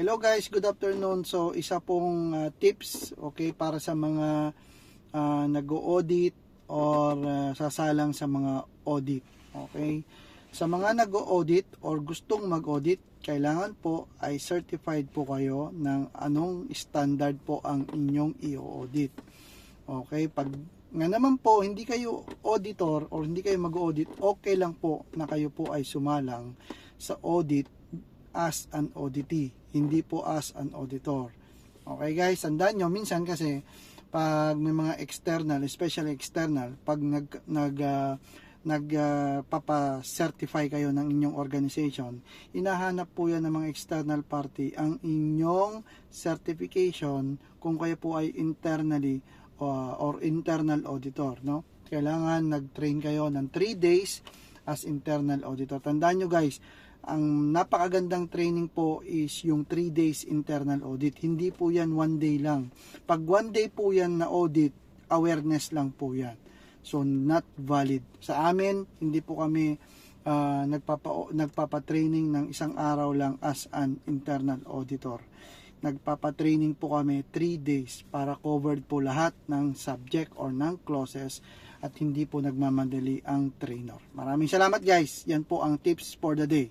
Hello guys, good afternoon. So isa pong uh, tips okay para sa mga uh, nag-audit or uh, sasalang sa mga audit. Okay? Sa mga nag-audit or gustong mag-audit, kailangan po ay certified po kayo ng anong standard po ang inyong i-audit. Okay? Pag nga naman po hindi kayo auditor or hindi kayo mag-audit, okay lang po na kayo po ay sumalang sa audit as an auditee, hindi po as an auditor. Okay guys, tandaan nyo, minsan kasi pag may mga external, especially external, pag nag nag uh, nagpapa-certify kayo ng inyong organization, inahanap po yan ng mga external party ang inyong certification kung kayo po ay internally uh, or internal auditor, no? Kailangan nag-train kayo ng 3 days as internal auditor. Tandaan nyo guys, ang napakagandang training po is yung 3 days internal audit. Hindi po yan 1 day lang. Pag 1 day po yan na audit, awareness lang po yan. So, not valid. Sa amin, hindi po kami uh, nagpapa, nagpapa-training ng isang araw lang as an internal auditor. Nagpapa-training po kami 3 days para covered po lahat ng subject or ng clauses at hindi po nagmamadali ang trainer. Maraming salamat guys. Yan po ang tips for the day.